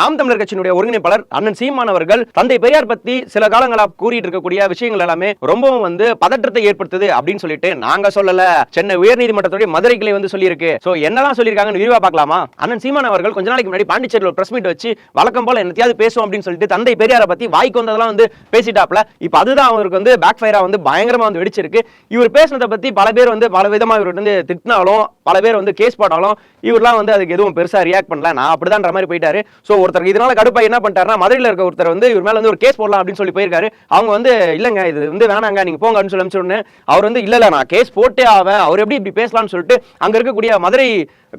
நாம் தமிழர் கட்சியினுடைய ஒருங்கிணைப்பாளர் அண்ணன் சீமான் அவர்கள் தந்தை பெரியார் பத்தி சில காலங்களா கூறிட்டு இருக்கக்கூடிய விஷயங்கள் எல்லாமே ரொம்பவும் வந்து பதற்றத்தை ஏற்படுத்துது அப்படின்னு சொல்லிட்டு நாங்க சொல்லல. சென்னை உயர்நீதிமன்றத்துடைய மதுரை கிளை வந்து சொல்லியிருக்கு. சோ என்னதான் சொல்லியிருக்காங்கன்னு விரிவா பார்க்கலாமா? அண்ணன் சீமான் அவர்கள் கொஞ்ச நாளைக்கு முன்னாடி பாண்டிச்சேரியில் பிரஸ் மீட் வச்சு வழக்கம் போல என்னத்தையாவது பேசுவோம் அப்படின்னு சொல்லிட்டு தந்தை பெரியாரை பத்தி வாய்க்கு வந்ததெல்லாம் வந்து பேசிட்டாப்ல இப்போ அதுதான் அவருக்கு வந்து பேக் ஃபயரா வந்து பயங்கரமா வந்து வெடிச்சிருக்கு. இவர் பேசினதை பத்தி பல பேர் வந்து பல விதமா இவர் வந்து திட்டினாலும் பல பேர் வந்து கேஸ் போட்டாலும் இவர்லாம் வந்து அதுக்கு எதுவும் பெருசா ரியாக்ட் பண்ணல. நான் அப்படிதான்ற மாதிரி போயிட்டாரு. சோ ஒருத்தர் இதனால கடுப்பா என்ன பண்ணிட்டாருன்னா மதுரையில் இருக்க ஒருத்தர் வந்து இவர் மேல வந்து ஒரு கேஸ் போடலாம் அப்படின்னு சொல்லி போயிருக்காரு. அவங்க வந்து இல்லைங்க இது வந்து வேணாங்க நீங்க போங்க அப்படின்னு சொல்லி அனுப்பிச்ச அவர் வந்து இல்ல இல்ல நான் கேஸ் போட்டே ஆவேன். அவர் எப்படி இப்படி பேசலாம்னு சொல்லிட்டு அங்க இருக்கக்கூடிய மதுரை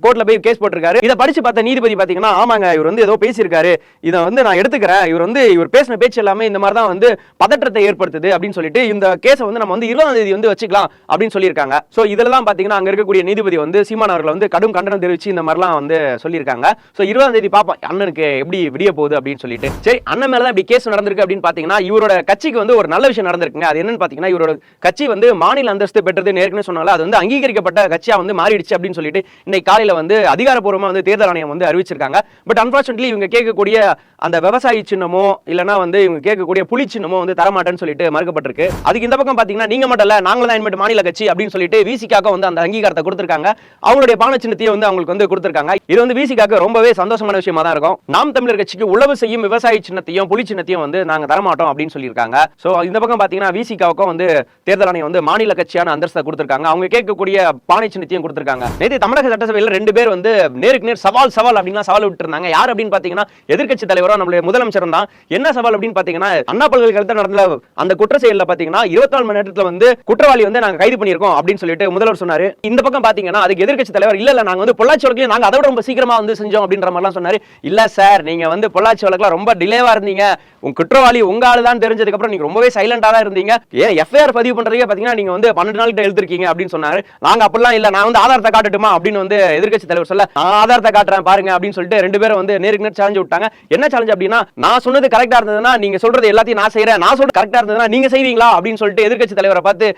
கோர்ட்ல போய் கேஸ் போட்டிருக்காரு. இதை படிச்சு பார்த்த நீதிபதி பாத்தீங்கன்னா ஆமாங்க இவர் வந்து ஏதோ பேசியிருக்காரு. இதை வந்து நான் எடுத்துக்கிறேன். இவர் வந்து இவர் பேசின பேச்சு எல்லாமே இந்த மாதிரி தான் வந்து பதற்றத்தை ஏற்படுத்துது அப்படின்னு சொல்லிட்டு இந்த கேஸை வந்து நம்ம வந்து இருபதாம் தேதி வந்து வச்சுக்கலாம் அப்படின்னு சொல்லியிருக்காங்க. ஸோ இதெல்லாம் பாத்தீங்கன்னா அங்க இருக்கக்கூடிய நீதிபதி வந்து சீமான் அவர்கள் வந்து கடும் கண்டனம் தெரிவிச்சு இந்த மாதிரிலாம் வந்து சொல்லியிருக்காங்க. ஸோ இருபதாம் தேதி பார்ப்போம். அண்ணனுக்கு எப்படி விடிய போகுது அப்படின்னு சொல்லிட்டு. சரி அண்ணன் மேல தான் இப்படி கேஸ் நடந்திருக்கு அப்படின்னு பாத்தீங்கன்னா இவரோட கட்சிக்கு வந்து ஒரு நல்ல விஷயம் நடந்திருக்குங்க. அது என்னன்னு பாத்தீங்கன்னா இவரோட கட்சி வந்து மாநில அந்தஸ்து பெற்றது ஏற்கனவே சொன்னால அது வந்து அங்கீகரிக்கப்பட்ட கட்சியா வந்து மாறிடுச்சு அப்படின்னு சொல்லிட்டு இன்னைக்கு காலையில வந்து அதிகாரப்பூர்வமா வந்து தேர்தல் ஆணையம் வந்து அறிவிச்சிருக்காங்க. பட் அன்பார்ச்சுனேட்லி இவங்க கேட்கக்கூடிய அந்த விவசாயி சின்னமோ இல்லைனா வந்து இவங்க கேட்கக்கூடிய புலி சின்னமோ வந்து தரமாட்டேன்னு சொல்லிட்டு மறுக்கப்பட்டிருக்கு. அதுக்கு இந்த பக்கம் பாத்தீங்கன்னா நீங்க மட்டும் இல்ல நாங்களும் தான் இனிமேட்டு மாநில கட்சி அப்படின்னு சொல்லிட்டு விசிக்காக வந்து அந்த அங்கீகாரத்தை கொடுத்திருக்காங்க. அவங்களுடைய பான சின்னத்தையும் வந்து அவங்களுக்கு வந்து கொடுத்திருக்காங்க. இது வந்து விசிக்காக ரொம்பவே சந்தோஷமான விஷயமா தான் இருக்கும். நாம் தமிழர் கட்சிக்கு உழவு செய்யும் விவசாய சின்னத்தையும் புலி சின்னத்தையும் வந்து நாங்க தரமாட்டோம் அப்படின்னு சொல்லியிருக்காங்க. சோ இந்த பக்கம் பாத்தீங்கன்னா விசிகாவுக்கும் வந்து தேர்தல் ஆணையம் வந்து மாநில கட்சியான அந்தஸ்தை கொடுத்திருக்காங்க. அவங்க கேட்கக்கூடிய பானை சின்னத்தையும் கொடுத்திருக்காங்க. நேற்று தமிழக சட்டசபையில் ரெண்டு பேர் வந்து நேருக்கு நேர் சவால் சவால் அப்படின்னு சவால் விட்டு இருந்தாங்க யார் அப்படின்னு பாத்தீங்கன்னா எதிர்க்கட்சி தலைவரோ நம்மளுடைய முதலமைச்சர் தான். என்ன சவால் அப்படின்னு பாத்தீங்கன்னா அண்ணா பல்கலைக்கழகத்தில் நடந்த அந்த குற்ற செயலில் பாத்தீங்கன்னா இருபத்தி நாலு மணி நேரத்தில் வந்து குற்றவாளி வந்து நாங்க கைது பண்ணியிருக்கோம் அப்படின்னு சொல்லிட்டு முதல்வர் சொன்னாரு. இந்த பக்கம் பாத்தீங்கன்னா அதுக்கு எதிர்க்கட்சி தலைவர் இல்ல இல்ல நாங்க வந்து பொள்ளாச்சி வழக்கில் நாங்க அதை விட ரொம்ப சீக்கிரமா வந்து செஞ்சோம் அப்படின்ற மாதிரிலாம் சொன்னாரு. இல்ல சார் சார் நீங்க வந்து பொள்ளாச்சி வழக்குல ரொம்ப டிலேவா இருந்தீங்க. உங்க குற்றவாளி உங்க ஆளு தான் தெரிஞ்சதுக்கு அப்புறம் நீங்க ரொம்பவே சைலண்டா தான் இருந்தீங்க. ஏன் எஃப்ஐஆர் பதிவு பண்றதுக்கே பாத்தீங்கன்னா நீங்க வந்து பன்னெண்டு நாள் கிட்ட எழுதிருக்கீங்க அப்படின்னு சொன்னாரு. நாங்க அப்படிலாம் இல்ல நான் வந்து ஆதாரத்தை காட்டுட்டுமா அப்படின்னு வந்து எதிர்க்கட்சி தலைவர் சொல்ல நான் ஆதாரத்தை காட்டுறேன் பாருங்க அப்படின்னு சொல்லிட்டு ரெண்டு பேரும் வந்து நேருக்கு நேர் சேலஞ்சு விட்டாங்க. என்ன சேலஞ்சு அப்படின்னா நான் சொன்னது கரெக்டா இருந்ததுன்னா நீங்க சொல்றது எல்லாத்தையும் நான் செய்யறேன் நான் சொல்றது கரெக்டா இருந்ததுன்னா நீங்க செய்வீங்களா அப்படின்னு சொல்லிட்டு எதிர்க்கட்சி தலைவரை பார்த்து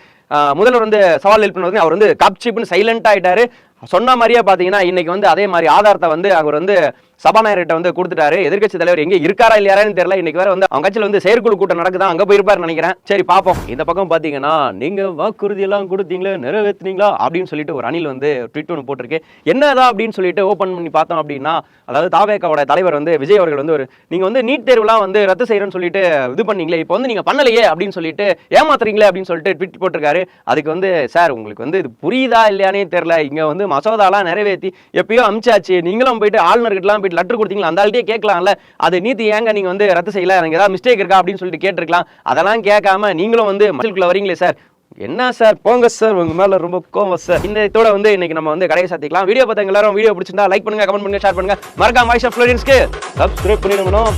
முதல்வர் வந்து சவால் எழுப்பினது அவர் வந்து காப்சிப்னு சைலண்ட் ஆயிட்டாரு. சொன்ன மாதிரியே பாத்தீங்கன்னா இன்னைக்கு வந்து அதே மாதிரி ஆதாரத்தை வந்து அவர் வந்து சபாநாயகர்கிட்ட வந்து கொடுத்துட்டாரு. எதிர்க்கட்சி தலைவர் எங்க இருக்காரா இல்லையாரான்னு தெரியல. இன்னைக்கு வேற வந்து அவங்க கட்சியில் வந்து செயற்குழு கூட்டம் நடக்குதா? அங்க போயிருப்பாரு நினைக்கிறேன். சரி பாப்போம் இந்த பக்கம் பாத்தீங்கன்னா நீங்க வாக்குறுதி எல்லாம் கொடுத்தீங்களே? நிறைவேத்துனீங்களா அப்படின்னு சொல்லிட்டு ஒரு அணில் வந்து ட்வீட் ஒன்று போட்டிருக்கு. என்னதான் அப்படின்னு சொல்லிட்டு ஓபன் பண்ணி பார்த்தோம் அப்படின்னா அதாவது தாவேக்காவோட தலைவர் வந்து விஜய் அவர்கள் வந்து ஒரு நீங்க வந்து நீட் தேர்வுலாம் வந்து ரத்து செய்யறேன்னு சொல்லிட்டு இது பண்ணீங்களே இப்போ வந்து நீங்க பண்ணலையே அப்படின்னு சொல்லிட்டு ஏமாத்துறீங்களே அப்படின்னு சொல்லிட்டு ட்வீட் போட்டிருக்காரு. அதுக்கு வந்து சார் உங்களுக்கு வந்து இது புரியுதா இல்லையானே தெரியல. இங்க வந்து மசோதாலாம் நிறைவேற்றி எப்பயோ அமிச்சாச்சு. நீங்களும் போயிட்டு ஆளுநர்கிட்டலாம் போயிட்டு லெட்டர் கொடுத்தீங்களா? அந்த ஆள்கிட்டே கேட்கலாம்ல. அது நீதி ஏங்க நீங்க வந்து ரத்து செய்யல? எனக்கு ஏதாவது மிஸ்டேக் இருக்கா? அப்படின்னு சொல்லிட்டு கேட்டிருக்கலாம். அதெல்லாம் கேட்காம நீங்களும் வந்து மக்களுக்குள்ள வரீங்களே சார் என்ன சார் போங்க சார் உங்க மேல ரொம்ப கோவம் சார் இந்த இதோட வந்து இன்னைக்கு நம்ம வந்து கடையை சாத்திக்கலாம். வீடியோ பார்த்தவங்க எல்லாரும் வீடியோ பிடிச்சிருந்தா லைக் பண்ணுங்க கமெண்ட் பண்ணுங்க ஷேர் பண்ணுங்க. மறக்காம வாய்ஸ் ஆஃப் ஃப்ளோரியன்ஸ்க்கு சப்ஸ்கிரைப் பண்ணிடுங்கணும்